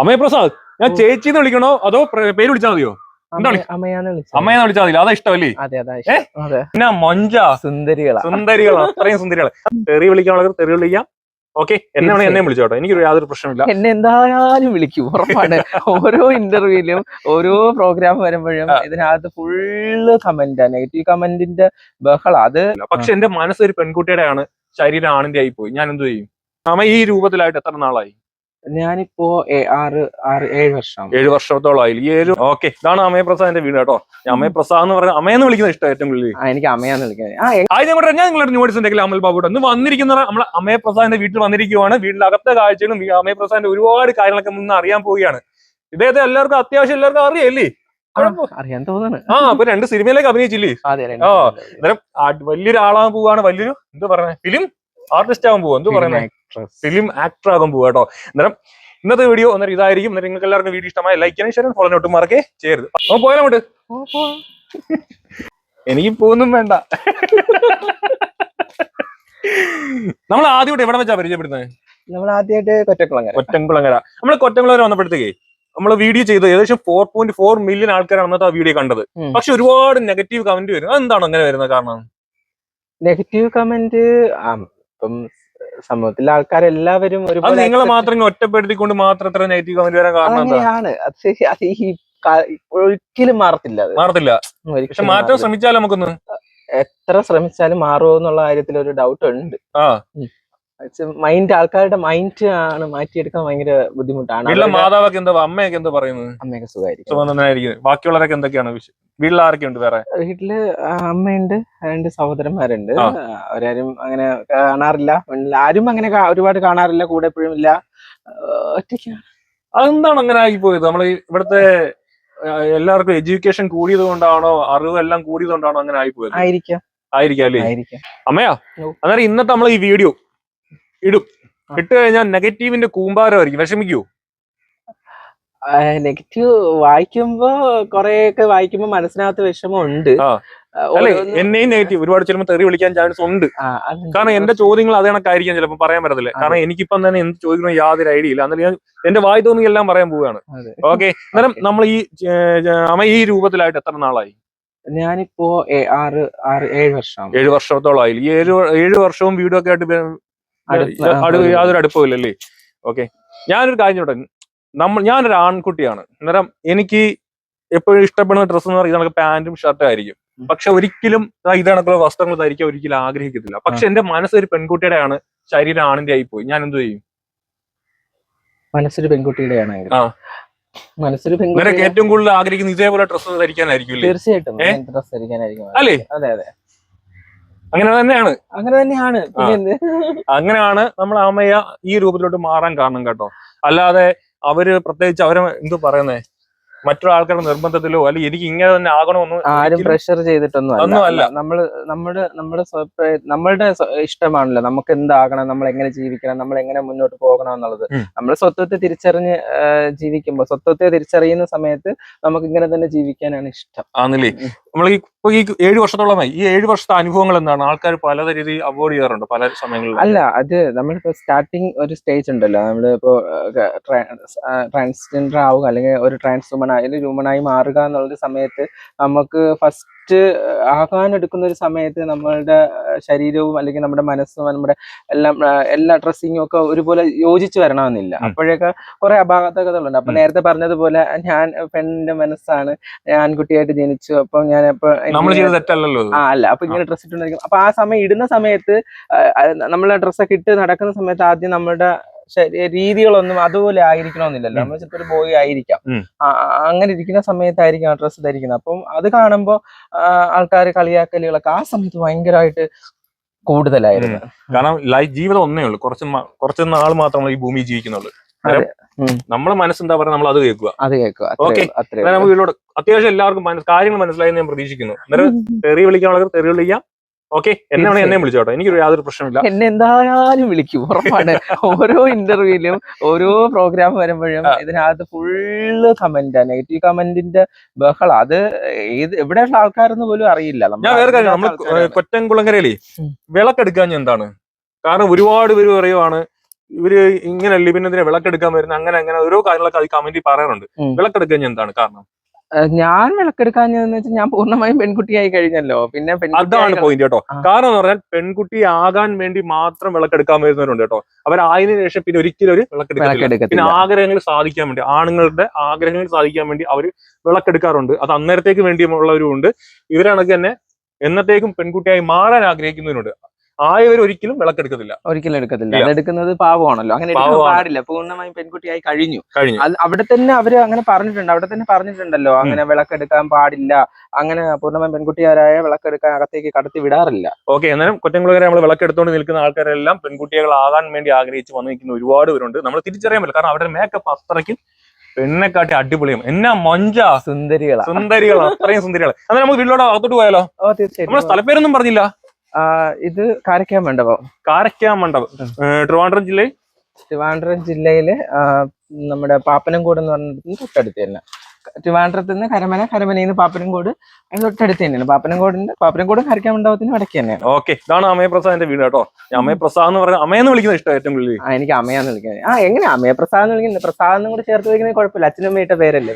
അമ്മയ പ്രസാദ് ഞാൻ ചേച്ചിന്ന് വിളിക്കണോ? അതോ പേര് വിളിച്ചാൽ മതിയോ? അമ്മയാന്ന് വിളിച്ചാൽ മതി. അതാ ഇഷ്ടമല്ലേ പിന്നെ മൊഞ്ച. സുന്ദരികളാ. സുന്ദരികൾ അത്രയും സുന്ദരികൾ തെറി വിളിക്കാനുള്ളത് തെറി വിളിക്കാം. ഓക്കെ എന്നെ വേണേ എന്നെ വിളിച്ചോട്ടോ എനിക്ക് യാതൊരു പ്രശ്നമില്ല എന്നെ എന്തായാലും വിളിക്കും ഉറപ്പാണ്. ഓരോ ഇന്റർവ്യൂലും ഓരോ പ്രോഗ്രാം വരുമ്പോഴും ഇതിനകത്ത് ഫുള്ള് കമന്റ് നെഗറ്റീവ് കമന്റിന്റെ ബഹള. അത് പക്ഷെ എന്റെ മനസ്സ് ഒരു പെൺകുട്ടിയുടെ ആണ് ശരീരം ആണിന്റെ ആയി പോയി. ഞാൻ എന്തു ചെയ്യും? അമ്മ ഈ രൂപത്തിലായിട്ട് എത്ര നാളായി? ഞാനിപ്പോ ആറ് ആറ് ഏഴ് വർഷം. ഏഴ് വർഷത്തോളമായി ഈ ഏഴ് ഓക്കെ. ഇതാണ് അമയ പ്രസാദിന്റെ വീട് കേട്ടോ. അമയ പ്രസാദ് എന്ന് പറഞ്ഞാൽ അമയെന്ന് വിളിക്കുന്ന ഇഷ്ടം ഏറ്റവും ആ എനിക്ക് അമയെന്ന് വിളിക്കുന്നത് ആദ്യം ഞാൻ നിങ്ങളുടെ ഉണ്ടെങ്കിൽ അമൽ ബാബുട്ട് ഒന്ന് വന്നിരിക്കുന്ന നമ്മളെ അമയ പ്രസാദിന്റെ വീട്ടിൽ വന്നിരിക്കുവാണ്. വീട്ടിലെ അകത്തെ കാഴ്ചകളും അമയ പ്രസാദിന്റെ ഒരുപാട് കാര്യങ്ങളൊക്കെ മുന്നേ അറിയാൻ പോവുകയാണ്. ഇദ്ദേഹത്തെ എല്ലാവർക്കും അത്യാവശ്യം എല്ലാവർക്കും അറിയല്ലേ? ആ, അറിയാൻ തോന്നുന്നു. ആ അപ്പൊ രണ്ട് സിനിമയിലേക്ക് അഭിനയിച്ചില്ലേ? ആ- വലിയൊരു ആളാകാൻ പോവാണ് വലിയൊരു എന്താ പറയുന്നത് ഫിലിം? ആർട്ടിസ്റ്റ് ആകാൻ പോകും എന്ത് പറയുന്നത് ഫിലിം ആക്ടർ ആകാൻ പോകും കേട്ടോ. അന്നേരം ഇന്നത്തെ വീഡിയോ അന്നേരം ഇതായിരിക്കും. അന്നേരം നിങ്ങൾക്ക് എല്ലാവർക്കും വീഡിയോ ഇഷ്ടമായ ലൈക്ക് ചെയ്യാനും ഷെയർ ഫോളോ ഒട്ടും മറക്കേ ചെയ്യരുത്. അപ്പൊ പോയാലും. എനിക്ക് പോകുന്നും വേണ്ട. നമ്മൾ ആദ്യമായിട്ട് എവിടെ വെച്ചാ പരിചയപ്പെടുന്നത്? നമ്മൾ ആദ്യമായിട്ട് കൊറ്റക്കുളങ്ങര കൊറ്റംകുളങ്ങര. നമ്മൾ കൊറ്റംകുളങ്ങര വന്നപ്പോഴത്തേക്ക് നമ്മൾ വീഡിയോ ചെയ്ത് ഏകദേശം ഫോർ പോയിന്റ് ഫോർ മില്യൺ ആൾക്കാരാണ് അന്നത്തെ ആ വീഡിയോ കണ്ടത്. പക്ഷെ ഒരുപാട് നെഗറ്റീവ് കമന്റ് വരും അതെന്താണ് അങ്ങനെ വരുന്നത് കാരണം? നെഗറ്റീവ് കമന്റ് ഇപ്പം സമൂഹത്തിലെ ആൾക്കാരെല്ലാവരും ഒരു നിങ്ങളെ മാത്രം ഒറ്റപ്പെടുത്തിക്കൊണ്ട് മാത്രം എത്ര നെഗറ്റീവ് കമന്റ് വരാൻ കാരണം അത് ശരി. അത് ഈ കാ- ഒരിക്കലും മാറത്തില്ല അത്. മാറത്തില്ല. പക്ഷെ ഒരിക്കലും മാറ്റാൻ മാറില്ല. നമുക്കൊന്ന്? എത്ര ശ്രമിച്ചാലും മാറുമോ എന്നുള്ള കാര്യത്തിൽ ഒരു ഡൗട്ട് ഉണ്ട്. ആ. മൈൻഡ് ആൾക്കാരുടെ മൈൻഡ് ആണ് മാറ്റിയെടുക്കാൻ ഭയങ്കര ബുദ്ധിമുട്ടാണ്. വീട്ടിലെ അവരുടെ മാതാവൊക്കെ എന്താ അമ്മയൊക്കെ എന്താ പറയുന്നത്? അമ്മയൊക്കെ സുഖമായിരിക്കും. ബാക്കിയുള്ളവരൊക്കെ എന്തൊക്കെയാണ് വിശ- വീട്ടിൽ ആരൊക്കെ ഉണ്ട് വേറെ? വീട്ടിൽ അമ്മയുണ്ട് രണ്ട് സഹോദരന്മാരുണ്ട്. അവരാരും അങ്ങനെ കാണാറില്ല. ആരും അങ്ങനെ ഒരുപാട് കാണാറില്ല കൂടെ എപ്പോഴും ഇല്ല. ഒറ്റയ്ക്കാണ്. അതെന്താണ് അങ്ങനെ ആയിപ്പോയത് നമ്മൾ ഇവിടുത്തെ എല്ലാവർക്കും എഡ്യൂക്കേഷൻ കൂടിയത് കൊണ്ടാണോ അറിവ് എല്ലാം കൂടിയത് കൊണ്ടാണോ അങ്ങനെ ആയിപ്പോയത് ആയിരിക്കാം. ആയിരിക്കാം അല്ലേ? അമ്മയാ. അന്നേരം ഇന്നത്തെ നമ്മൾ ഈ വീഡിയോ ഇടും. ഇട്ട് കഴിഞ്ഞാൽ നെഗറ്റീവിന്റെ കൂമ്പാരമായിരിക്കും. വിഷമിക്കൂ. നെഗറ്റീവ് വായിക്കുമ്പോ കൊറേയൊക്കെ വായിക്കുമ്പോ മനസ്സിനകത്ത് വിഷമമുണ്ട്. എന്നെയും നെഗറ്റീവ് ഒരുപാട് ചിലപ്പോൾ തെറി വിളിക്കാൻ ചാൻസ് ഉണ്ട്. കാരണം എന്റെ ചോദ്യങ്ങൾ അത് കണക്കായിരിക്കാം ചിലപ്പോൾ പറയാൻ പറ്റത്തില്ല. കാരണം എനിക്കിപ്പം തന്നെ എന്ത് ചോദിക്കണം യാതൊരു ഐഡിയ ഇല്ല. എന്നാലും ഞാൻ എന്റെ വായി തോന്നി എല്ലാം പറയാൻ പോവുകയാണ്. ഓക്കെ അന്നേരം നമ്മൾ ഈ അമ്മ ഈ രൂപത്തിലായിട്ട് എത്ര നാളായി? ഞാനിപ്പോ ആറ് ആറ് ഏഴ് വർഷം ഏഴ് വർഷത്തോളമായി. ഈ ഏഴ് ഏഴ് വർഷവും വീഡിയോ ഒക്കെ ആയിട്ട് യാതൊരു അടുപ്പമില്ലല്ലേ ഓക്കെ ഞാനൊരു കാര്യം ചോട്ടെ നമ്മൾ ഞാനൊരു ആൺകുട്ടിയാണ്. അന്നേരം എനിക്ക് എപ്പോഴും ഇഷ്ടപ്പെടുന്ന ഡ്രസ്സ് എന്ന് പറയുന്നത് നമുക്ക് പാന്റും ഷർട്ടും ആയിരിക്കും. പക്ഷെ ഒരിക്കലും ആ ഇത് വസ്ത്രങ്ങൾ ധരിക്കാൻ ഒരിക്കലും ആഗ്രഹിക്കത്തില്ല. പക്ഷെ എന്റെ മനസ്സൊരു ഒരു പെൺകുട്ടിയുടെ ആണ് ശരീരം ആണിന്റെ ആയി പോയി ഞാൻ എന്തു ചെയ്യും? മനസ്സൊരു പെൺകുട്ടിയുടെയാണ്. മനസ്സൊരു പെൺകുട്ടി ഏറ്റവും കൂടുതൽ ആഗ്രഹിക്കുന്നത് ഇതേപോലെ ഡ്രസ്സ് ധരിക്കാനായിരിക്കും തീർച്ചയായിട്ടും. ഡ്രസ്സ് ഡ്രസ് ധരിക്കാനായിരിക്കും. അല്ലേ? അതെ അതെ. അങ്ങനെ തന്നെയാണ്. അങ്ങനെ തന്നെയാണ്? അങ്ങനെയാണ് നമ്മൾ അമ്മയ ഈ രൂപത്തിലോട്ട് മാറാൻ കാരണം കേട്ടോ. അല്ലാതെ അവർ പ്രത്യേകിച്ച് അവരെ എന്തു പറയുന്നേ? മറ്റുള്ള ആൾക്കാരുടെ നിർബന്ധത്തിലോ അല്ലെങ്കിൽ എനിക്ക് ഇങ്ങനെ തന്നെ ആകണമെന്ന് ആരും പ്രഷർ ചെയ്തിട്ടൊന്നും ഒന്നും അല്ല. നമ്മൾ നമ്മുടെ നമ്മുടെ നമ്മളുടെ ഇഷ്ടമാണല്ലോ. നമുക്ക് എന്താകണം നമ്മൾ എങ്ങനെ ജീവിക്കണം നമ്മൾ എങ്ങനെ മുന്നോട്ട് പോകണം എന്നുള്ളത്. നമ്മൾ സ്വത്വത്തെ തിരിച്ചറിഞ്ഞ് ജീവിക്കുമ്പോ ജീവിക്കുമ്പോൾ സ്വത്വത്തെ തിരിച്ചറിയുന്ന സമയത്ത് നമുക്ക് ഇങ്ങനെ തന്നെ ജീവിക്കാനാണ് ഇഷ്ടം. ആണല്ലേ? നമ്മൾ ഈ ഈ ഏഴ് വർഷത്തോളമായി. ഈ ഏഴ് വർഷത്തെ അനുഭവങ്ങൾ എന്താണ്? ആൾക്കാർ പല രീതിയിൽ അവോയ്ഡ് ചെയ്യാറുണ്ട്? പല സമയങ്ങളിൽ അല്ല അത് നമ്മളിപ്പോ സ്റ്റാർട്ടിങ് ഒരു സ്റ്റേജ് ഉണ്ടല്ലോ. നമ്മളിപ്പോ ട്രാൻസ്ജെൻഡർ ആവുക അല്ലെങ്കിൽ ഒരു ട്രാൻസ് വുമൺ അല്ലെങ്കിൽ ഹ്യൂമണായി മാറുക എന്നുള്ള സമയത്ത് നമുക്ക് ഫസ്റ്റ് ആകാൻ എടുക്കുന്ന ഒരു സമയത്ത് നമ്മളുടെ ശരീരവും അല്ലെങ്കിൽ നമ്മുടെ മനസ്സും നമ്മുടെ എല്ലാം എല്ലാ ഡ്രസ്സിങ്ങും ഒക്കെ ഒരുപോലെ യോജിച്ച് വരണമെന്നില്ല. അപ്പോഴൊക്കെ കുറെ അപാകതകളുണ്ട്. അപ്പൊ നേരത്തെ പറഞ്ഞതുപോലെ ഞാൻ പെണ്ണിന്റെ മനസ്സാണ് ഞാൻ ആൺകുട്ടിയായിട്ട് ജനിച്ചു. അപ്പൊ ഞാൻ തെറ്റല്ലല്ലോ ആ അല്ല. അപ്പൊ ഇങ്ങനെ ഡ്രസ് ഇട്ടുണ്ടായിരിക്കും അപ്പൊ ആ സമയം ഇടുന്ന സമയത്ത് നമ്മളെ ഡ്രസ്സൊക്കെ ഇട്ട് നടക്കുന്ന സമയത്ത് ആദ്യം നമ്മുടെ രീതികളൊന്നും അതുപോലെ ആയിരിക്കണമെന്നില്ലല്ലോ. നമ്മൾ ചിലപ്പോൾ ഒരു ബോയ് ആയിരിക്കാം. അങ്ങനെ ഇരിക്കുന്ന സമയത്തായിരിക്കും ആ ഡ്രസ്സ് ധരിക്കുന്നത്. അപ്പം അത് കാണുമ്പോൾ ആൾക്കാർ കളിയാക്കലുകളൊക്കെ ആ സമയത്ത് ഭയങ്കരമായിട്ട് കൂടുതലായിരുന്നു. കാരണം ലൈഫ് ജീവിതം ഒന്നേ ഉള്ളൂ. കുറച്ച് കുറച്ച് നാൾ മാത്രമേ ഈ ഭൂമി ജീവിക്കുന്നുള്ളൂ. നമ്മളെ മനസ്സെന്താ പറയുക? നമ്മൾ അത് കേൾക്കുക. അത് കേൾക്കുക നമുക്ക് ഇതിലൂടെ അത്യാവശ്യം എല്ലാവർക്കും കാര്യങ്ങൾ മനസ്സിലായി ഞാൻ പ്രതീക്ഷിക്കുന്നു. അന്നേരം തെറി വിളിക്കാനുള്ളത് തെറി വിളിക്കാം. ഓക്കെ എന്നെ വേണേ എന്നെ വിളിച്ചോട്ടെ എനിക്ക് യാതൊരു പ്രശ്നമില്ല എന്നെ എന്തായാലും വിളിക്കും ഉറപ്പാണ്. ഓരോ ഇന്റർവ്യൂലും ഓരോ പ്രോഗ്രാം വരുമ്പോഴും. ഇതിനകത്ത് ഫുള്ള് കമന്റ് നെഗറ്റീവ് കമന്റിന്റെ ബഹളം. അത് ഏത് എവിടെയുള്ള ആൾക്കാരെന്ന് പോലും അറിയില്ല. നമ്മൾ ഞാൻ വേറെ കാര്യം നമ്മൾ. കൊറ്റംകുളങ്ങരയിലേ വിളക്കെടുക്കാൻ എന്താണ്? കാരണം ഒരുപാട് പേര് പറയുവാണ് ഇവർ ഇങ്ങനെ ലിബിനെതിരെ വിളക്കെടുക്കാൻ വരുന്ന അങ്ങനെ അങ്ങനെ ഓരോ കാര്യങ്ങളൊക്കെ അത് കമന്റിൽ പറയാറുണ്ട്. വിളക്കെടുക്കാൻ എന്താണ് കാരണം? ഞാൻ വിളക്കെടുക്കാഞ്ഞതെന്ന് വെച്ചാൽ ഞാൻ പൂർണമായും പെൺകുട്ടിയായി കഴിഞ്ഞല്ലോ. പിന്നെ അതാണ് പോയിന്റ് കേട്ടോ. കാരണം എന്ന് പറഞ്ഞാൽ പെൺകുട്ടി ആകാൻ വേണ്ടി മാത്രം വിളക്കെടുക്കാൻ വരുന്നവരുണ്ട് കേട്ടോ. അവരായതിനു ശേഷം പിന്നെ ഒരിക്കലും ഒരു വിളക്കെടുക്കില്ല പിന്നെ ആഗ്രഹങ്ങൾ സാധിക്കാൻ വേണ്ടി ആണുങ്ങളുടെ ആഗ്രഹങ്ങൾ സാധിക്കാൻ വേണ്ടി അവർ വിളക്കെടുക്കാറുണ്ട്. അത് അന്നേരത്തേക്ക് വേണ്ടിയുള്ളവരും ഉണ്ട് ഇവരാണെങ്കിൽ തന്നെ എന്നത്തേക്കും പെൺകുട്ടിയായി മാറാൻ ആഗ്രഹിക്കുന്നവരുണ്ട് ആയവർ ഒരിക്കലും വിളക്കെടുക്കത്തില്ല. ഒരിക്കലും എടുക്കത്തില്ല. അതെടുക്കുന്നത് പാവമാണല്ലോ. അങ്ങനെ എടുക്കാൻ പാടില്ല. പൂർണമായും പെൺകുട്ടിയായി കഴിഞ്ഞു. കഴിഞ്ഞു. അവിടെ തന്നെ അവർ അങ്ങനെ പറഞ്ഞിട്ടുണ്ട്. അവിടെ തന്നെ പറഞ്ഞിട്ടുണ്ടല്ലോ. അങ്ങനെ വിളക്കെടുക്കാൻ പാടില്ല. അങ്ങനെ പൂർണമായും പെൺകുട്ടിയാരായ വിളക്കെടുക്കാൻ അകത്തേക്ക് കടത്തി വിടാറില്ല. ഓക്കെ എന്നാലും കൊറ്റംകുളകരെ നമ്മൾ വിളക്കെടുത്തുകൊണ്ട് നിൽക്കുന്ന ആൾക്കാരെല്ലാം പെൺകുട്ടികളാകാൻ വേണ്ടി ആഗ്രഹിച്ച് വന്നു നിൽക്കുന്ന ഒരുപാട് പേരുണ്ട്. നമ്മൾ തിരിച്ചറിയാൻ പറ്റില്ല. കാരണം അവരുടെ മേക്കപ്പ് അത്രയ്ക്കും പെണ്ണെ കാട്ടി അടിപൊളിയും. എന്നാ മൊഞ്ച? സുന്ദരികളാ. സുന്ദരികളാ. അത്രയും സുന്ദരികളാ. എന്നാൽ നമുക്ക് വീട്ടിലോട്ട് അകത്തോട്ട് പോയാലോ? നമ്മുടെ സ്ഥലപ്പേരൊന്നും പറഞ്ഞില്ല. ഇത് കാരക്കാൻ മണ്ഡപം. കാരക്കാ മണ്ഡപം. ട്രിവാൻഡ്രം ജില്ലയിൽ? ട്രിവാൻഡ്രം ജില്ലയിൽ നമ്മുടെ പാപ്പനംകോട് എന്ന് പറഞ്ഞിട്ട് തൊട്ടടുത്ത് തന്നെ. ട്രിവാൻഡ്രത്ത് നിന്ന് കരമന കരമനയിൽ നിന്ന് പാപ്പനംകോട് അതിന് തൊട്ടടുത്ത് തന്നെയാണ്. പാപ്പനംകോടിന്റെ പാപ്പനംകോടും കരക്കാൻ മണ്ഡപത്തിന് വടക്ക് തന്നെയാണ്. ഓക്കെ. ഇതാണ് അമയപ്രസാദിന്റെ വീട് കേട്ടോ. അമയപ്രസാദ് അമയ എന്ന് പറയുന്നത് അമയെന്ന് വിളിക്കുന്ന ഇഷ്ടം ഏറ്റവും കൂടുതൽ ആ എനിക്ക് അമയാന്ന് വിളിക്കുന്നത്. ആ എങ്ങനെ അമയപ്രസാദ് എന്ന് വിളിക്കുന്നത്? പ്രസാദ് എന്നും കൂടെ ചേർത്ത് വയ്ക്കുന്നത് കുഴപ്പമില്ല. അച്ഛനും അമ്മയിട്ട പേരല്ലേ?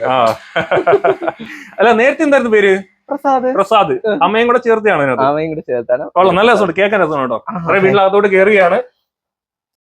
അല്ല നേരത്തെ എന്തായിരുന്നു പേര്? പ്രസാദ്. പ്രസാദ്. അമ്മയും കൂടെ ചേർത്തയാണ് അതിനകത്ത്. അമ്മയും കൂടെ ചേർത്താണ്. നല്ല രസമുണ്ട്. കേൾക്കാൻ രസമാണ് കേട്ടോ. വീട്ടിലകത്തോട്ട് കയറുകയാണ്.